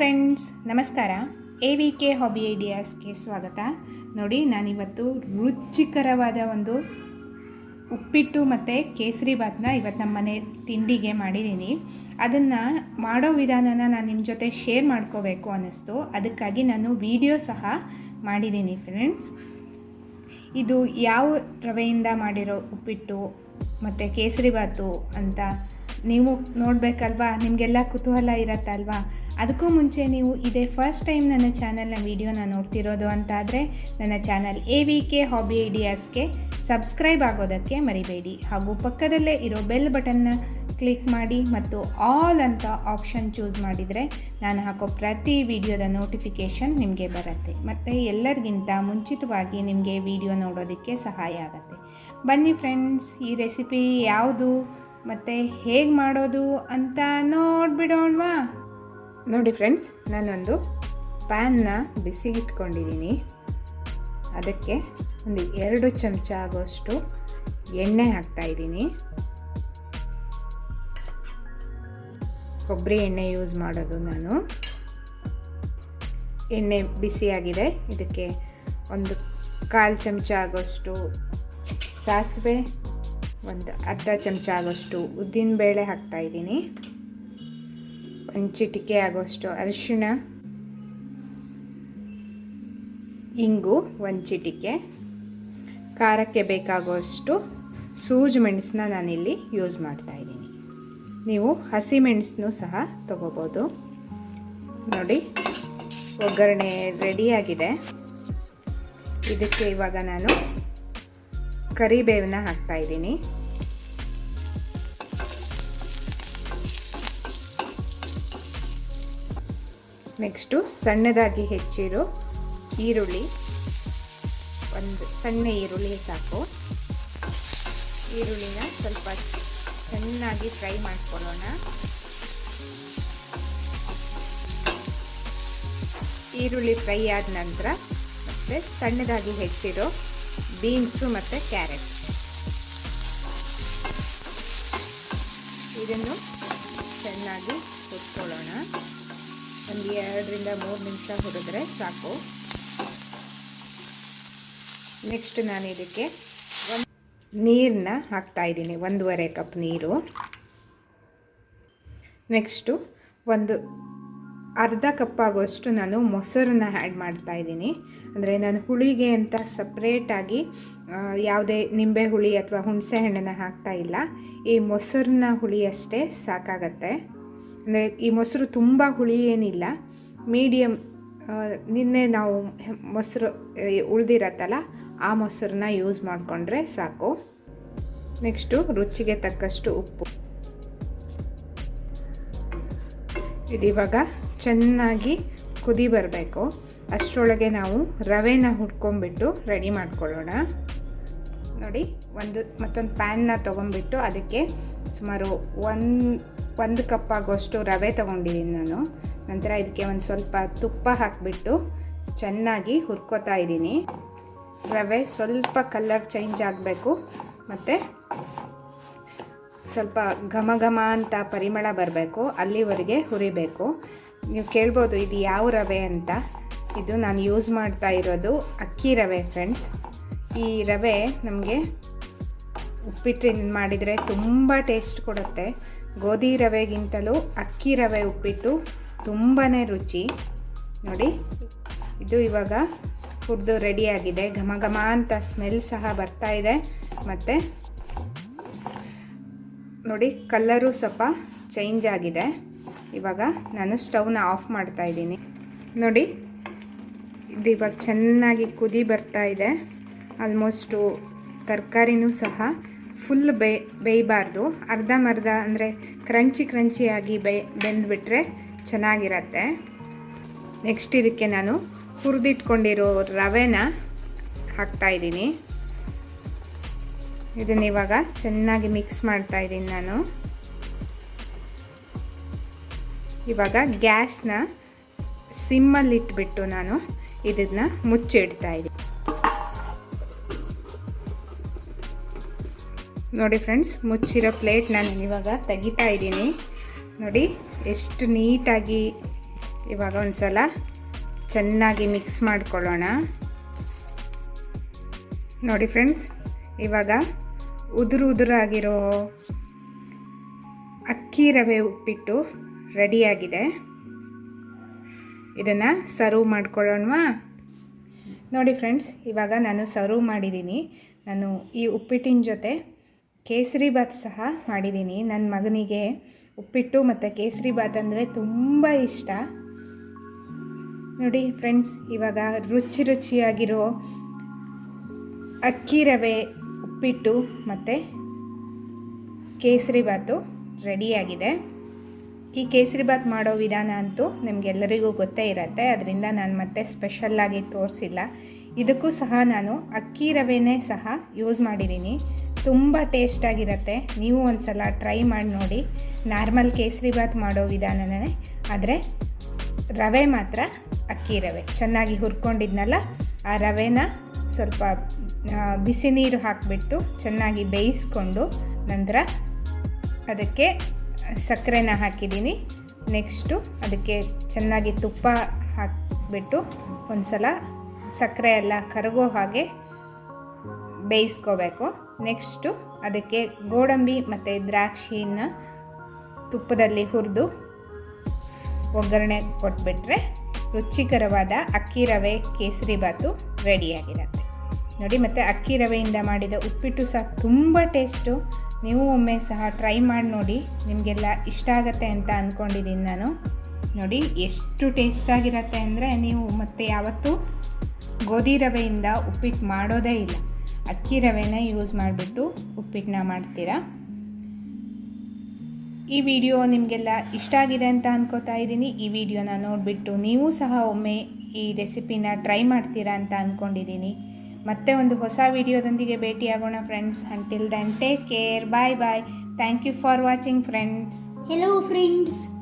Friends ನಮಸ್ಕಾರ. A V K hobby ಐಡಿಯಾಸ್ಗೆ ಸ್ವಾಗತ. ನೋಡಿ, ನಾನಿವತ್ತು ರುಚಿಕರವಾದ ಒಂದು ಉಪ್ಪಿಟ್ಟು ಮತ್ತು ಕೇಸರಿ ಭಾತ್ನ ಇವತ್ತು ನಮ್ಮ ಮನೆ ತಿಂಡಿಗೆ ಮಾಡಿದ್ದೀನಿ. ಅದನ್ನು ಮಾಡೋ ವಿಧಾನನ ನಾನು ನಿಮ್ಮ ಜೊತೆ ಶೇರ್ ಮಾಡ್ಕೋಬೇಕು ಅನ್ನಿಸ್ತು. ಅದಕ್ಕಾಗಿ ನಾನು ವಿಡಿಯೋ ಸಹ ಮಾಡಿದ್ದೀನಿ ಫ್ರೆಂಡ್ಸ್ ಇದು ಯಾವ ರವೆಯಿಂದ ಮಾಡಿರೋ ಉಪ್ಪಿಟ್ಟು ಮತ್ತು ಕೇಸರಿ ಬಾತು ಅಂತ ನೀವು ನೋಡಬೇಕಲ್ವಾ? ನಿಮಗೆಲ್ಲ ಕುತೂಹಲ ಇರತ್ತಲ್ವಾ ಅದಕ್ಕೂ ಮುಂಚೆ ನೀವು ಇದೇ ಫಸ್ಟ್ ಟೈಮ್ ನನ್ನ ಚಾನಲ್ನ ವೀಡಿಯೋನ ನೋಡ್ತಿರೋದು ಅಂತಾದರೆ ನನ್ನ channel A V K hobby ಐಡಿಯಾಸ್ಗೆ subscribe ಆಗೋದಕ್ಕೆ ಮರಿಬೇಡಿ. ಹಾಗೂ ಪಕ್ಕದಲ್ಲೇ ಇರೋ ಬೆಲ್ ಬಟನ್ನ ಕ್ಲಿಕ್ ಮಾಡಿ ಮತ್ತು ಆಲ್ ಅಂತ ಆಪ್ಷನ್ ಚೂಸ್ ಮಾಡಿದರೆ ನಾನು ಹಾಕೋ ಪ್ರತಿ ವಿಡಿಯೋದ ನೋಟಿಫಿಕೇಷನ್ ನಿಮಗೆ ಬರುತ್ತೆ. ಮತ್ತು ಎಲ್ಲರಿಗಿಂತ ಮುಂಚಿತವಾಗಿ ನಿಮಗೆ ವಿಡಿಯೋ ನೋಡೋದಕ್ಕೆ ಸಹಾಯ ಆಗುತ್ತೆ. ಬನ್ನಿ ಫ್ರೆಂಡ್ಸ್ ಈ ರೆಸಿಪಿ ಯಾವುದು? ಮತ್ತು ಹೇಗೆ ಮಾಡೋದು ಅಂತ ನೋಡಿಬಿಡೋಣವಾ? ನೋಡಿ ಫ್ರೆಂಡ್ಸ್, ನಾನೊಂದು ಪ್ಯಾನ್ನ ಬಿಸಿಗಿಟ್ಕೊಂಡಿದ್ದೀನಿ ಅದಕ್ಕೆ ಒಂದು ಎರಡು ಚಮಚ ಆಗೋಷ್ಟು ಎಣ್ಣೆ ಹಾಕ್ತಾ ಇದ್ದೀನಿ. ಕೊಬ್ಬರಿ ಎಣ್ಣೆ ಯೂಸ್ ಮಾಡೋದು ನಾನು. ಎಣ್ಣೆ ಬಿಸಿಯಾಗಿದೆ, ಇದಕ್ಕೆ ಒಂದು ಕಾಲು ಚಮಚ ಆಗೋಷ್ಟು ಸಾಸಿವೆ ಒಂದು ಅರ್ಧ ಚಮಚ ಆಗೋಷ್ಟು ಉದ್ದಿನ ಬೇಳೆ ಹಾಕ್ತಾಯಿದ್ದೀನಿ ಒಂದು ಚಿಟಿಕೆ ಆಗೋಷ್ಟು ಅರಿಶಿಣ, ಇಂಗು ಒಂದು ಚಿಟಿಕೆ, ಖಾರಕ್ಕೆ ಬೇಕಾಗುವಷ್ಟು ಸೂಜ್ ಮೆಣಸನ್ನ ನಾನಿಲ್ಲಿ ಯೂಸ್ ಮಾಡ್ತಾಯಿದ್ದೀನಿ ನೀವು ಹಸಿ ಮೆಣಸನ್ನು ಸಹ ತಗೋಬೋದು. ನೋಡಿ, ಒಗ್ಗರಣೆ ರೆಡಿಯಾಗಿದೆ ಇದಕ್ಕೆ ಇವಾಗ ನಾನು ಕರಿಬೇವನ್ನ ಹಾಕ್ತಾಯಿದ್ದೀನಿ ನೆಕ್ಸ್ಟು ಸಣ್ಣದಾಗಿ ಹೆಚ್ಚಿರೋ ಈರುಳ್ಳಿ. ಒಂದು ಸಣ್ಣ ಈರುಳ್ಳಿ ಸಾಕು. ಈರುಳ್ಳಿನ ಸ್ವಲ್ಪ ಚೆನ್ನಾಗಿ ಫ್ರೈ ಮಾಡ್ಕೊಳ್ಳೋಣ. ಈರುಳ್ಳಿ ಫ್ರೈ ಆದ ನಂತರ ಮತ್ತು ಸಣ್ಣದಾಗಿ ಹೆಚ್ಚಿರೋ ಬೀನ್ಸು ಮತ್ತು ಕ್ಯಾರೆಟ್. ಇದನ್ನು ಚೆನ್ನಾಗಿ ಹುರ್ಕೊಳ್ಳೋಣ. ಒಂದು ಎರಡರಿಂದ ಮೂರು ನಿಮಿಷ ಹುರಿದ್ರೆ ಸಾಕು. ನೆಕ್ಸ್ಟ್ ನಾನು ಇದಕ್ಕೆ ಒಂದು ನೀರನ್ನ ಹಾಕ್ತಾಯಿದ್ದೀನಿ ಒಂದೂವರೆ ಕಪ್ ನೀರು. ನೆಕ್ಸ್ಟು ಒಂದು ಅರ್ಧ ಕಪ್ ಆಗೋಷ್ಟು ನಾನು ಮೊಸರನ್ನ ಆ್ಯಡ್ ಮಾಡ್ತಾಯಿದ್ದೀನಿ ಅಂದರೆ ನಾನು ಹುಳಿಗೆ ಅಂತ ಸಪ್ರೇಟಾಗಿ ಯಾವುದೇ ನಿಂಬೆ ಹುಳಿ ಅಥವಾ ಹುಣಸೆ ಹಣ್ಣನ್ನು ಹಾಕ್ತಾ ಇಲ್ಲ. ಈ ಮೊಸರನ್ನ ಹುಳಿ ಅಷ್ಟೇ ಸಾಕಾಗತ್ತೆ. ಅಂದರೆ ಈ ಮೊಸರು ತುಂಬ ಹುಳಿ ಏನಿಲ್ಲ ಮೀಡಿಯಮ್ ನಿನ್ನೆ ನಾವು ಮೊಸರು ಉಳಿದಿರತ್ತಲ್ಲ, ಆ ಮೊಸರನ್ನ ಯೂಸ್ ಮಾಡಿಕೊಂಡ್ರೆ ಸಾಕು. ನೆಕ್ಸ್ಟು ರುಚಿಗೆ ತಕ್ಕಷ್ಟು ಉಪ್ಪು. ಇದಿವಾಗ ಚೆನ್ನಾಗಿ ಕುದಿ ಬರಬೇಕು. ಅಷ್ಟರೊಳಗೆ ನಾವು ರವೆನ ಹುಡ್ಕೊಂಬಿಟ್ಟು ರೆಡಿ ಮಾಡ್ಕೊಳ್ಳೋಣ. ನೋಡಿ, ಒಂದು ಮತ್ತೊಂದು ಪ್ಯಾನ್ನ ತೊಗೊಂಬಿಟ್ಟು ಅದಕ್ಕೆ ಸುಮಾರು ಒಂದು ಒಂದು ಕಪ್ ಆಗೋಷ್ಟು ರವೆ ತೊಗೊಂಡಿದ್ದೀನಿ ನಾನು. ನಂತರ ಇದಕ್ಕೆ ಒಂದು ಸ್ವಲ್ಪ ತುಪ್ಪ ಹಾಕಿಬಿಟ್ಟು ಚೆನ್ನಾಗಿ ಹುರ್ಕೋತಾ ಇದ್ದೀನಿ. ರವೆ ಸ್ವಲ್ಪ ಕಲರ್ ಚೇಂಜ್ ಆಗಬೇಕು. ಮತ್ತು ಸ್ವಲ್ಪ ಘಮ ಘಮ ಅಂತ ಪರಿಮಳ ಬರಬೇಕು. ಅಲ್ಲಿವರೆಗೆ ಹುರಿಬೇಕು. ನೀವು ಕೇಳ್ಬೋದು ಇದು ಯಾವ ರವೆ ಅಂತ. ಇದು ನಾನು ಯೂಸ್ ಮಾಡ್ತಾ ಇರೋದು ಅಕ್ಕಿ ರವೆ ಫ್ರೆಂಡ್ಸ್ ಈ ರವೆ ನಮಗೆ ಉಪ್ಪಿಟ್ಟಿನ ಮಾಡಿದರೆ ತುಂಬ ಟೇಸ್ಟ್ ಕೊಡುತ್ತೆ. ಗೋಧಿ ರವೆಗಿಂತಲೂ ಅಕ್ಕಿ ರವೆ ಉಪ್ಪಿಟ್ಟು ತುಂಬಾ ರುಚಿ. ನೋಡಿ, ಇದು ಇವಾಗ ಹುರಿದು ರೆಡಿಯಾಗಿದೆ ಘಮ ಘಮ ಅಂತ ಸ್ಮೆಲ್ ಸಹ ಬರ್ತಾ ಇದೆ. ಮತ್ತು ನೋಡಿ ಕಲ್ಲರು ಸ್ವಲ್ಪ ಚೇಂಜ್ ಆಗಿದೆ. ಇವಾಗ ನಾನು ಸ್ಟವ್ನ ಆಫ್ ಮಾಡ್ತಾ ಇದ್ದೀನಿ. ನೋಡಿ, ಇದು ಇವಾಗ ಚೆನ್ನಾಗಿ ಕುದಿ ಬರ್ತಾ ಇದೆ. ಆಲ್ಮೋಸ್ಟು ತರಕಾರಿನೂ ಸಹ ಫುಲ್ ಬೇ, ಬೇಯಬಾರ್ದು. ಅರ್ಧಂಬರ್ಧ ಅಂದರೆ ಕ್ರಂಚಿ ಕ್ರಂಚಿಯಾಗಿ ಬೇ, ಬೆಂದುಬಿಟ್ರೆ ಚೆನ್ನಾಗಿರತ್ತೆ. ನೆಕ್ಸ್ಟ್ ಇದಕ್ಕೆ ನಾನು ಹುರಿದಿಟ್ಕೊಂಡಿರೋ ರವೆನ ಹಾಕ್ತಾಯಿದ್ದೀನಿ ಇದನ್ನ ಇವಾಗ ಚೆನ್ನಾಗಿ ಮಿಕ್ಸ್ ಮಾಡ್ತಾ ಇದ್ದೀನಿ ನಾನು. ಇವಾಗ ಗ್ಯಾಸ್ನ ಸಿಮ್ಮಲ್ಲಿಟ್ಬಿಟ್ಟು ನಾನು ಇದನ್ನು ಮುಚ್ಚಿಡ್ತಾ ಇದ್ದೀನಿ. ನೋಡಿ ಫ್ರೆಂಡ್ಸ್, ಮುಚ್ಚಿರೋ ಪ್ಲೇಟ್ ನಾನು ಇವಾಗ ತೆಗಿತಾ ಇದ್ದೀನಿ. ನೋಡಿ, ಎಷ್ಟು ನೀಟಾಗಿ ಇವಾಗ ಒಂದು ಸಲ ಚೆನ್ನಾಗಿ ಮಿಕ್ಸ್ ಮಾಡ್ಕೊಳ್ಳೋಣ. ನೋಡಿ ಫ್ರೆಂಡ್ಸ್, ಇವಾಗ ಉದುರು ಉದುರಾಗಿರೋ ಅಕ್ಕಿ ರವೆ ಉಪ್ಪಿಟ್ಟು ರೆಡಿಯಾಗಿದೆ. ಇದನ್ನು ಸರ್ವ್ ಮಾಡ್ಕೊಳ್ಳೋಣವಾ? ನೋಡಿ ಫ್ರೆಂಡ್ಸ್, ಇವಾಗ ನಾನು ಸರ್ವ್ ಮಾಡಿದ್ದೀನಿ. ನಾನು ಈ ಉಪ್ಪಿಟ್ಟಿನ ಜೊತೆ ಕೇಸರಿ ಬಾತ್ ಸಹ ಮಾಡಿದ್ದೀನಿ. ನನ್ನ ಮಗನಿಗೆ ಉಪ್ಪಿಟ್ಟು ಮತ್ತು ಕೇಸರಿ ಬಾತ್ ಅಂದರೆ ತುಂಬ ಇಷ್ಟ. ನೋಡಿ ಫ್ರೆಂಡ್ಸ್ ಇವಾಗ ರುಚಿ ರುಚಿಯಾಗಿರೋ ಅಕ್ಕಿ ರವೆ, ಉಪ್ಪಿಟ್ಟು ಮತ್ತು ಕೇಸರಿ ಬಾತು ರೆಡಿಯಾಗಿದೆ ಈ ಕೇಸರಿ ಬಾತ್ ಮಾಡೋ ವಿಧಾನ ಅಂತೂ ನಿಮಗೆಲ್ಲರಿಗೂ ಗೊತ್ತೇ ಇರತ್ತೆ. ಅದರಿಂದ ನಾನು ಮತ್ತೆ ಸ್ಪೆಷಲ್ಲಾಗಿ ತೋರಿಸಿಲ್ಲ. ಇದಕ್ಕೂ ಸಹ ನಾನು ಅಕ್ಕಿ ರವೆನೇ ಸಹ ಯೂಸ್ ಮಾಡಿದ್ದೀನಿ. ತುಂಬ ಟೇಸ್ಟಾಗಿರುತ್ತೆ ನೀವು ಒಂದು ಸಲ ಟ್ರೈ ಮಾಡಿ ನೋಡಿ. ನಾರ್ಮಲ್ ಕೇಸರಿ ಬಾತ್ ಮಾಡೋ ವಿಧಾನನೇ. ಆದರೆ ರವೆ ಮಾತ್ರ ಅಕ್ಕಿ ರವೆ. ಚೆನ್ನಾಗಿ ಹುರ್ಕೊಂಡಿದ್ನಲ್ಲ, ಆ ರವೆನ ಸ್ವಲ್ಪ ಬಿಸಿ ನೀರು ಹಾಕಿಬಿಟ್ಟು ಚೆನ್ನಾಗಿ ಬೇಯಿಸ್ಕೊಂಡು ನಂತರ ಅದಕ್ಕೆ ಸಕ್ಕರೆನ ಹಾಕಿದ್ದೀನಿ. ನೆಕ್ಸ್ಟು ಅದಕ್ಕೆ ಚೆನ್ನಾಗಿ ತುಪ್ಪ ಹಾಕಿಬಿಟ್ಟು ಒಂದು ಸಲ ಸಕ್ಕರೆ ಎಲ್ಲ ಕರಗೋ ಹಾಗೆ ಬೇಯಿಸ್ಕೋಬೇಕು. ನೆಕ್ಸ್ಟು ಅದಕ್ಕೆ ಗೋಡಂಬಿ ಮತ್ತು ದ್ರಾಕ್ಷಿನ ತುಪ್ಪದಲ್ಲಿ ಹುರಿದು ಒಗ್ಗರಣೆ ಕೊಟ್ಬಿಟ್ರೆ ರುಚಿಕರವಾದ ಅಕ್ಕಿ ರವೆ, ಕೇಸರಿ ಬಾತು ರೆಡಿಯಾಗಿರುತ್ತೆ ನೋಡಿ ಮತ್ತು ಅಕ್ಕಿ ರವೆಯಿಂದ ಮಾಡಿದ ಉಪ್ಪಿಟ್ಟು ಸಹ ತುಂಬ ಟೇಸ್ಟು ನೀವು ಒಮ್ಮೆ ಸಹ ಟ್ರೈ ಮಾಡಿ ನೋಡಿ, ನಿಮಗೆಲ್ಲ ಇಷ್ಟ ಆಗುತ್ತೆ ಅಂತ ಅಂದ್ಕೊಂಡಿದ್ದೀನಿ ನಾನು. ನೋಡಿ ಎಷ್ಟು ಟೇಸ್ಟಾಗಿರುತ್ತೆ ಅಂದರೆ ನೀವು ಮತ್ತೆ ಯಾವತ್ತೂ ಗೋಧಿ ರವೆಯಿಂದ ಉಪ್ಪಿಟ್ಟು ಮಾಡೋದೇ ಇಲ್ಲ. ಅಕ್ಕಿ ರವೆನ ಯೂಸ್ ಮಾಡಿಬಿಟ್ಟು ಉಪ್ಪಿಟ್ಟನ್ನ ಮಾಡ್ತೀರಾ? ಈ ವಿಡಿಯೋ ನಿಮಗೆಲ್ಲ ಇಷ್ಟ ಆಗಿದೆ ಅಂತ ಅನ್ಕೋತಾ ಇದ್ದೀನಿ. ಈ ವಿಡಿಯೋನ ನೋಡಿಬಿಟ್ಟು ನೀವು ಸಹ ಒಮ್ಮೆ ಈ ರೆಸಿಪಿನ ಟ್ರೈ ಮಾಡ್ತೀರಾ ಅಂತ ಅಂದ್ಕೊಂಡಿದ್ದೀನಿ ಮತ್ತೆ ಒಂದು ಹೊಸ ವಿಡಿಯೋದೊಂದಿಗೆ ಭೇಟಿಯಾಗೋಣ friends. Until then take care bye bye thank you for watching friends hello friends.